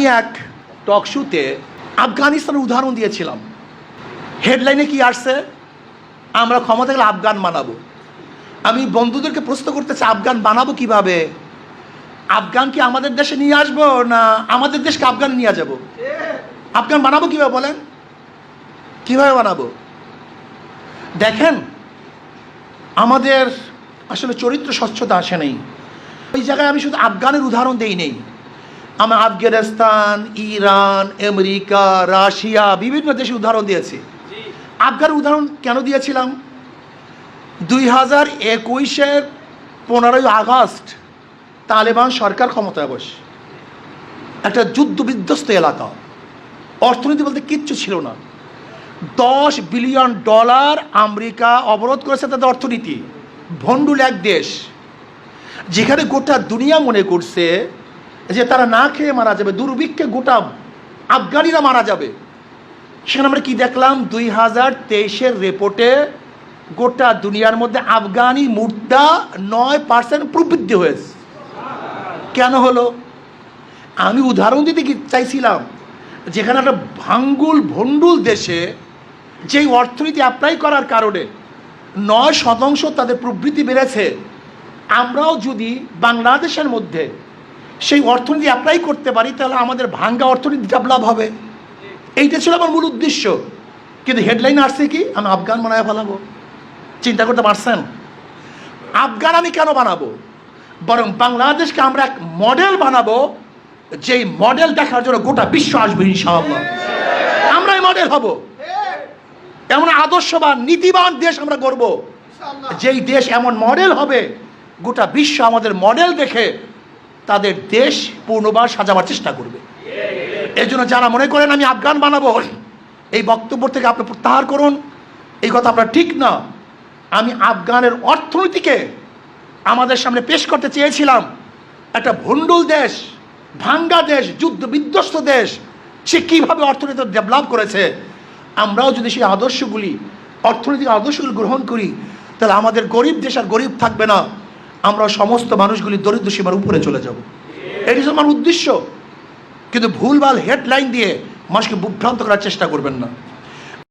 আমি এক টক শুতে আফগানিস্তানের উদাহরণ দিয়েছিলাম। হেডলাইনে কি আসছে? আমরা ক্ষমতা গেলে আফগান বানাবো। আমি বন্ধুদেরকে প্রশ্ন করতে চাই, আফগান বানাবো কীভাবে? আফগান কি আমাদের দেশে নিয়ে আসব না আমাদের দেশকে আফগান নিয়ে যাব? আফগান বানাবো কীভাবে বলেন? কীভাবে বানাবো? দেখেন, আমাদের আসলে চরিত্র স্বচ্ছতা আসে নেই। ওই জায়গায় আমি শুধু আফগানের উদাহরণ দেই নেই। আমি আফগানিস্তান, ইরান, আমেরিকা, রাশিয়া বিভিন্ন দেশে উদাহরণ দিয়েছি। আফগানের উদাহরণ কেন দিয়েছিলাম? দুই হাজার একুশের পনেরোই আগস্ট তালেবান সরকার ক্ষমতায় বসে। একটা যুদ্ধ বিধ্বস্ত এলাকা। অর্থনীতি বলতে কিচ্ছু ছিল না। দশ বিলিয়ন ডলার আমেরিকা অবরোধ করেছে তাদের অর্থনীতি। ভণ্ডুল এক দেশ। যেখানে গোটা দুনিয়া মনে করছে যে তারা না খেয়ে মারা যাবে, দুর্ভিক্ষে গোটা আফগানিরা মারা যাবে। সেখানে আমরা কি দেখলাম? দুই হাজার তেইশের রিপোর্টে গোটা দুনিয়ার মধ্যে আফগানি মুদ্রা নয় পার্সেন্ট প্রবৃদ্ধি হয়েছে। কেন হলো? আমি উদাহরণ দিতে চাইছিলাম, যেখানে একটা ভাঙ্গুল ভণ্ডুল দেশে যেই অর্থনীতি অ্যাপ্লাই করার কারণে নয় শতাংশ তাদের প্রবৃদ্ধি বেড়েছে। আমরাও যদি বাংলাদেশের মধ্যে সেই অর্থনীতি অ্যাপ্লাই করতে পারি তাহলে আমাদের ভাঙ্গা অর্থনীতি ডেভেলপ হবে। এইটা ছিল আমার মূল উদ্দেশ্য। কিন্তু হেডলাইন আসছে কি? আমি আফগান বানায় ফেলাবো। চিন্তা করতে পারছেন? আফগান আমি কেন বানাবো? বরং বাংলাদেশকে আমরা এক মডেল বানাবো যেই মডেল দেখার জন্য গোটা বিশ্ব আসবে ইনশাআল্লাহ। আমরা এই মডেল হব। এমন আদর্শবান নীতিবান দেশ আমরা করব যেই দেশ এমন মডেল হবে গোটা বিশ্ব আমাদের মডেল দেখে তাদের দেশ পূর্ণবার সাজাবার চেষ্টা করবে। এই জন্য যারা মনে করেন আমি আফগান বানাবো, এই বক্তব্য থেকে আপনি প্রত্যাহার করুন। এই কথা আপনার ঠিক না। আমি আফগানের অর্থনীতিকে আমাদের সামনে পেশ করতে চেয়েছিলাম। একটা ভণ্ডুল দেশ, ভাঙ্গা দেশ, যুদ্ধ বিধ্বস্ত দেশ, সে কীভাবে অর্থনীতি ডেভেলপ করেছে? আমরাও যদি সেই আদর্শগুলি, অর্থনৈতিক আদর্শগুলি গ্রহণ করি, তাহলে আমাদের গরিব দেশ আর গরিব থাকবে না। আমরা সমস্ত মানুষগুলি দরিদ্র সীমার উপরে চলে যাব। এটি আমার উদ্দেশ্য। কিন্তু ভুলভাল হেডলাইন দিয়ে মানুষকে বিভ্রান্ত করার চেষ্টা করবেন না।